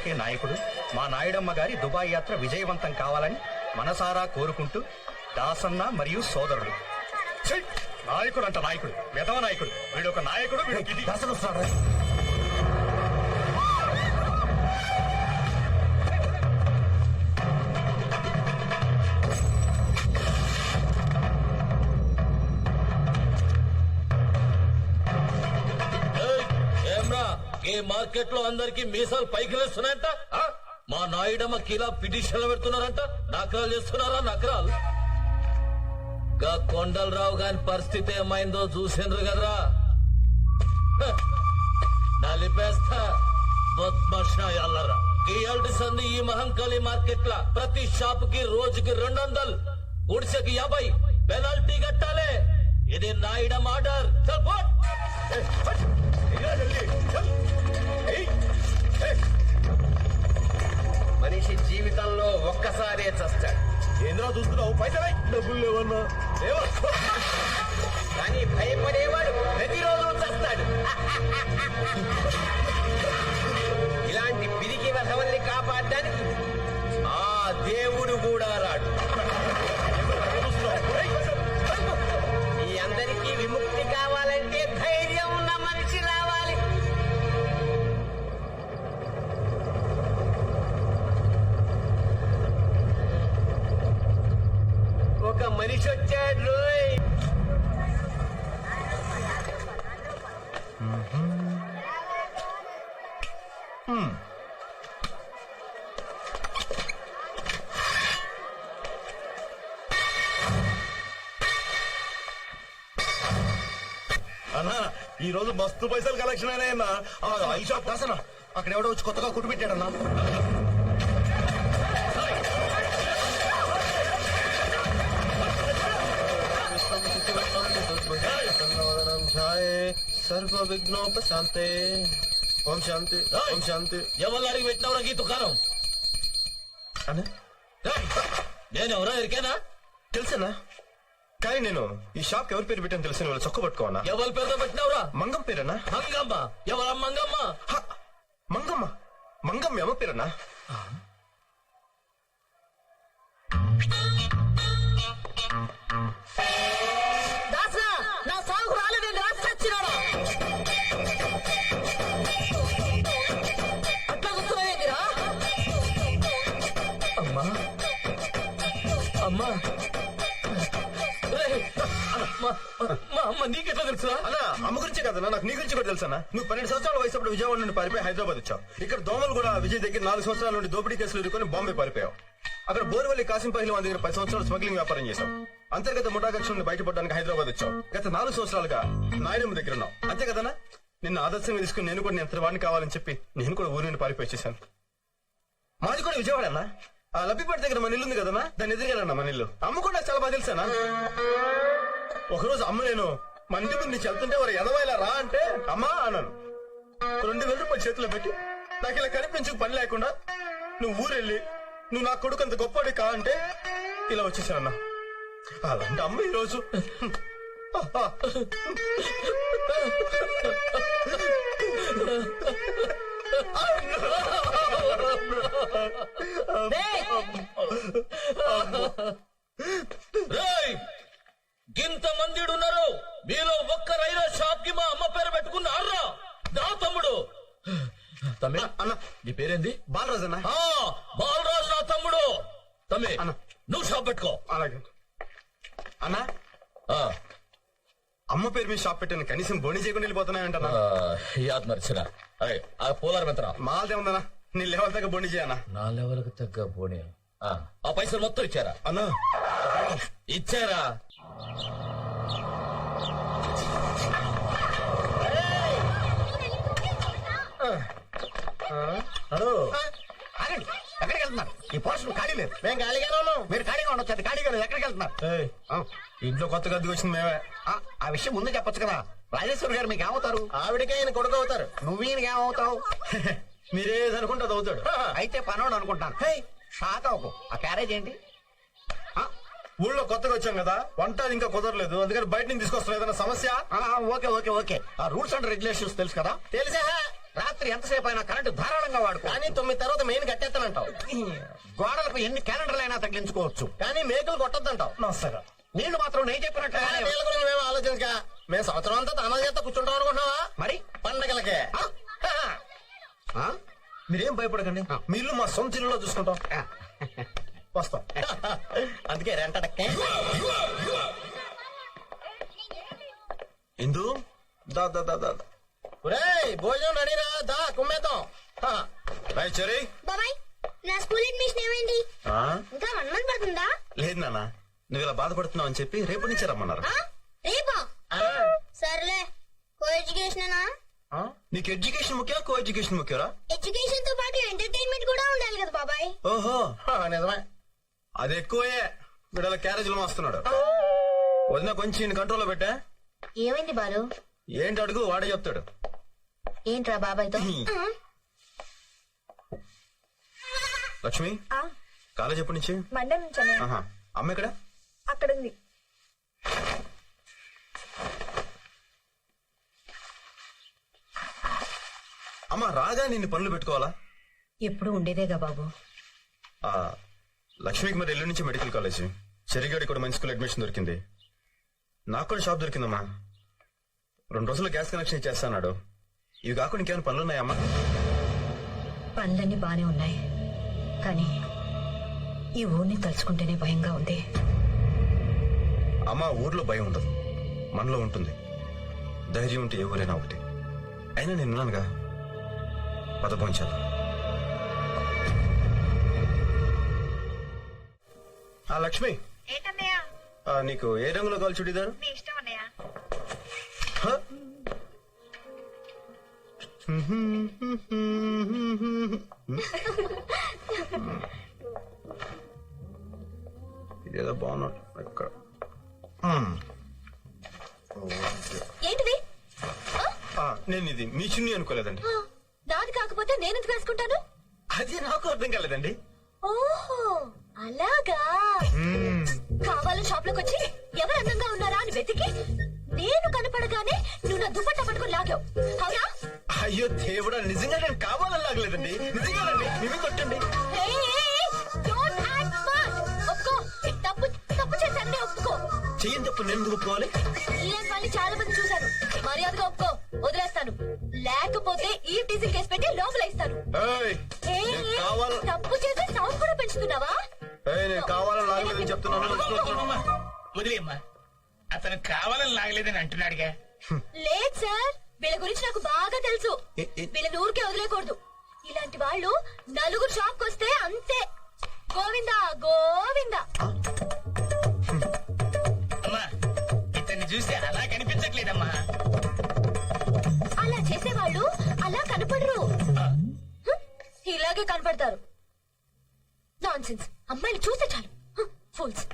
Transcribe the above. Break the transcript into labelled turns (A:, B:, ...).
A: నాయకులకే నాయకుడు. మా నాయుడమ్మ గారి దుబాయ్ యాత్ర విజయవంతం కావాలని మనసారా కోరుకుంటూ దాసన్న మరియు సోదరుడు. నాయకుడు అంట నాయకుడు. విధవ నాయకుడు. వీడు ఒక నాయకుడు వీడు గిది.
B: ఈ మార్కెట్లో అందరికి మీసాలు పైకి లేస్తున్నాయంట? మా నాయుడమ్మ కిలా పిటిషన్లు పెడుతున్నారంట. నకరాలు చేస్తున్నారా నకరాలు? గా కొండలరావు గాని పరిస్థితి ఏమైందో చూసిండ్రు కదరా. నలిపేస్తా. బద్మాషాయాలరా ఈ సంది ఈ మహంకాళి మార్కెట్లా ప్రతి షాప్కి రోజుకి రెండు వందలు గుడిసెకి యాభై. పెనాల్టీ కట్టాలి. ఇది నాయుడ ఆర్డర్. చల్
C: మనిషి జీవితంలో ఒక్కసారే చస్తాడు.
A: ఏంద్రా చూస్తున్నావు? పైసలై డబ్బులు లేవన్నా? లేవా?
C: కానీ భయపడేవాడు ప్రతిరోజు చస్తాడు. ఇలాంటి పిరికి వధవల్ని కాపాడడానికి మనిషి వచ్చాడు రోయ్.
A: అన్నా ఈ రోజు మస్తు పైసలు కలెక్షన్ అయినాయన్నా. ఆ, షాప్ దాసనా అక్కడ ఎవడో వచ్చి కొత్తగా కుట్టు
D: సర్వ విఘ్నోపశాంతే. ఓం శాంతి ఓం శాంతి.
B: ఎవరు అడిగి పెట్టినవరా ఈ దుకాణం
D: అనే?
B: ఏయ్, నేను ఎవరో ఎరికేనా?
D: తెలుసనా కానీ నేను ఈ షాప్ ఎవరి పేరు పెట్టాను తెలిసిన వాళ్ళు చొక్క పట్టుకోవనా
B: ఎవరి పేరుతో పెట్టినవరా?
D: మంగం పేరన్నా
B: మంగమ్మ. ఎవరా మంగమ్మ!
D: మంగమ్మ. మంగమ్మ ఎమ్మ పేరన్నా
B: మా అమ్మ నీకెట్లా
D: అన్నా అమ్మ గురించే కదన్నా నాకు నీ గురించి కూడా తెలుసా నువ్వు పన్నెండు సంవత్సరాల వయసు అప్పుడు విజయవాడ నుండి పారిపోయి హైదరాబాద్ వచ్చావు. ఇక్కడ దోమలు కూడా విజయ్ దగ్గర నాలుగు సంవత్సరాల నుండి దోపిడీ కేసులు ఎదుర్కొని బాంబే పారిపోయావు. అక్కడ బోర్వల్లి కాసిం పహిల్ వాళ్ళ దగ్గర పది సంవత్సరాలు స్మగ్లింగ్ వ్యాపారం చేశావు. అంతర్గత ముఠాకక్ష నుండి బయటపడడానికి హైదరాబాద్ వచ్చావు. గత నాలుగు సంవత్సరాలుగా నాయుడమ్మ దగ్గర ఉన్నావు. అంతే కదనా నిన్న ఆదర్శంగా తీసుకుని నేను కూడా నేను వాడిని కావాలని చెప్పి నేను కూడా ఊరి నుండి పారిపోయి వచ్చేసాను మాది కూడా విజయవాడ అన్న. ఆ లబ్బిపేట దగ్గర మన ఇల్లు ఉంది కదన్నా? దాన్ని ఎదురుగానన్నా మన ఇల్లు అమ్మ కూడా చాలా బాగా తెలుసానా ఒకరోజు అమ్మ నేను మన ఇంటి ముందు నుంచి వెళ్తుంటే వారు ఎదవాయిలా రా అంటే అమ్మా అన్నాను. రెండు వేల రూపాయలు చేతిలో పెట్టి నాకు ఇలా కనిపించు పని లేకుండా నువ్వు ఊరెళ్ళి నువ్వు నా కొడుకు అంత గొప్పవాడి కా అంటే ఇలా వచ్చేసానన్నా. అలాంటి అమ్మ ఈ రోజు
B: రేయ్ గింత మంది ఉన్నారు మీలో ఒక్కరైనా షాప్కి మా అమ్మ పేరు పెట్టుకున్నారా నా తమ్ముడు తమ్మి
D: అన్న
B: నీ పేరేంది?
D: బాలరాజు అన్న.
B: ఆ బాలరాజు నా తమ్ముడు. తమ్మి
D: అన్న.
B: నువ్వు షాప్ పెట్టుకో.
D: అలాగే అన్న.
B: ఆ,
D: అమ్మ పేరు మీద షాప్ పెట్టాను కనీసం బోని చేయకుండా వెళ్ళిపోతున్నాయంటన్నా
B: ఆ, యాద్ అరే ఆ పోలారం ఎంతరా
D: మాదే ఉందన్నా నీ లెవెల్ దాకా బోని చేయన్నా
B: నా లెవెల్కి తగ్గ పోనీ ఆ, ఆ పైసలు మొత్తం ఇచ్చారా?
D: అన్నా.
B: ఇచ్చారా?
A: హలో. ఆగండి ఎక్కడికి వెళ్తున్నారు? ఈ పోర్షన్ ఖాళీ లేదు. మేము ఖాళీగానే ఉన్నాం. మీరు ఖాళీగా ఉండొచ్చు అది ఖాళీగా లేదు. ఎక్కడికి వెళ్తున్నారు?
D: ఇంట్లో కొత్తగా వచ్చింది మేమే.
A: ఆ, విషయం ముందు చెప్పొచ్చు కదా. రాజేశ్వరి గారు మీకు ఏమవుతారు? ఆవిడకే ఆయన కొడుకు అవుతారు. నువ్వు ఈయనకి ఏమవుతావు?
D: మీరేది అనుకుంటే అది అవుతాడు.
A: అయితే పనోడు అనుకుంటాను. షాక్ అవ్వకు. ఆ క్యారేజ్ ఏంటి?
D: ఊళ్ళో కొత్తగా వచ్చాం కదా. వంట అది ఇంకా కుదరలేదు. అందుకని బయట నుంచి తీసుకొస్తాం ఏదైనా సమస్య?
A: Okay okay okay. ఆ రూల్స్ అండ్ రెగ్యులేషన్స్ తెలుసు కదా? తెలుసా?
C: రాత్రి ఎంతసేపు అయినా కరెంటు ధారాళంగా వాడుకో.
D: కానీ తొమ్మిది తర్వాత మెయిన్ కట్టేస్తానంటావు.
C: గోడలకు ఎన్ని క్యాలెండర్లైనా తగ్గించుకోవచ్చు
D: కానీ మేకలు కొట్టద్దంటావు.
A: నమస్కారం
C: నీళ్ళు మాత్రం నేను చెప్పినట్టు
D: గురించి మేము ఆలోచించక. మేము సంవత్సరం అంతా తన చేత కూర్చుంటాం అనుకుంటున్నావా?
C: మరి?
D: పండగలకే? మీరేం భయపడకండి. మీ ఇల్లు మా సొంత ఇల్లులో చూసుకుంటాం. వస్తాం. అందుకే రెంటడక్కే ఇందు దా దా దా దా. భోజనం రెడీరా దా కుమ్మేద్దాం. రాయ్ చెరీ
E: బాబాయ్ నా స్కూల్ అడ్మిషన్ ఏమైంది?
D: ఆ?
E: ఇంకా వన్ మంత్ పడుతుందా?
D: లేదు నాన్న నువ్వు ఇలా బాధపడుతున్నావు అని చెప్పి రేపు నుంచి రమ్మన్నారు?
E: రేపా? సర్లే కో ఎడ్యుకేషన్
D: నీకు ఎడ్యుకేషన్ ముఖ్యం కో ఎడ్యుకేషన్ ముఖ్యరా
E: ఎడ్యుకేషన్తో పాటు ఎంటర్టైన్మెంట్ కూడా ఉండాలి కదా బాబాయ్.
D: ఓహో నిజమే. అది ఎక్కువే. విడల క్యారేజీలు మోస్తున్నాడు. వదిన కొంచెం కంట్రోల్లో పెట్టా.
E: ఏమైంది బాలు?
D: ఏంటి అడుగు వాడే చెప్తాడు.
E: ఏంట్రా బాబాయ్తో
D: లక్ష్మి? కాలేజ్ ఎప్పటి నుంచి?
F: మండే నుంచి
D: ఆహా. అమ్మ ఎక్కడ?
F: అక్కడ ఉంది
D: అమ్మ రాగా నిన్ను పనులు పెట్టుకోవాలా?
F: ఎప్పుడు ఉండేదేగా బాబు?
D: ఆ లక్ష్మికి మరి ఎల్లుండి నుంచి మెడికల్ కాలేజ్. చెరిగాడి కూడా మంచి స్కూల్ అడ్మిషన్ దొరికింది. నాకు కూడా షాప్ దొరికిందమ్మా. రెండు రోజుల్లో గ్యాస్ కనెక్షన్ ఇచ్చేస్తాడు ఇవి కాకుండా ఇంకేమైనా పనులు ఉన్నాయమ్మా
F: పనులన్నీ బానే ఉన్నాయి. కానీ ఈ ఊరిని తలుచుకుంటేనే భయంగా ఉంది.
D: అమ్మ ఊర్లో భయం ఉండదు. మనలో ఉంటుంది. ధైర్యం ఉంటే ఎవరైనా ఒకటి. అయినా నేను ఉన్నానుగా. పదపోంచాలి ఆ లక్ష్మి. నీకు ఏ రంగులో కాల్ చుడిదారు? ఇదేదో బాగున్నట్టు ఎక్కడ? మ్మ్.
F: ఏంటిది?
D: ఆ, నేను ఇది మీ చున్నీ అనుకోలేదండి.
F: ఆ, నాది కాకపోతే నేనెందుకు వేసుకుంటాను
D: అది నాకు అర్థం కాలేదండి.
F: ఓహో అలాగా?
D: మ్మ్.
F: కావాలని షాప్లోకి వచ్చి ఎవరు అందంగా ఉన్నారా అని
D: అయ్యో దేవుడా నిజంగా నేను కావాలని లాగలేదండి. నిజంగానండి మేమే కొట్టండి. చెయ్యని తప్పు నేను ఎందుకు ఒప్పుకోవాలి?
F: ఇలాంటి వాళ్ళని చాలా మంది చూశాను మర్యాదగా ఒప్పుకో. వదిలేస్తాను. లేకపోతే ఈ టీజింగ్ కేసు పెట్టి లోపల ఇస్తాను
D: ఏయ్,
F: ఏయ్,
D: నేను
F: ఏయ్,
D: కావాల
F: తప్పు చేసి సౌండ్ కూడా పెంచుతున్నావా?
D: ఏయ్, నేను కావాలని లాగలేదని చెప్తున్నాను.
G: వదిలేమ్మా. అతను కావాలని లాగలేదని అంటున్నాడుగా.
F: లేదు సార్ వీళ్ళ గురించి నాకు బాగా తెలుసు. వీళ్ళని ఊరికే వదిలేకూడదు. ఇలాంటి వాళ్ళు నలుగురు షాప్ వస్తే అంతే. గోవిందా గోవిందా.
G: అమ్మా ఇతన్ని చూస్తే అలా కనిపించట్లేదమ్మా.
F: అలా చేసేవాళ్ళు అలా కనపడరు. ఇలాగే కనపడతారు. నాన్ సెన్స్ అమ్మాయిలు చూస్తే చాలు. ఫుల్స్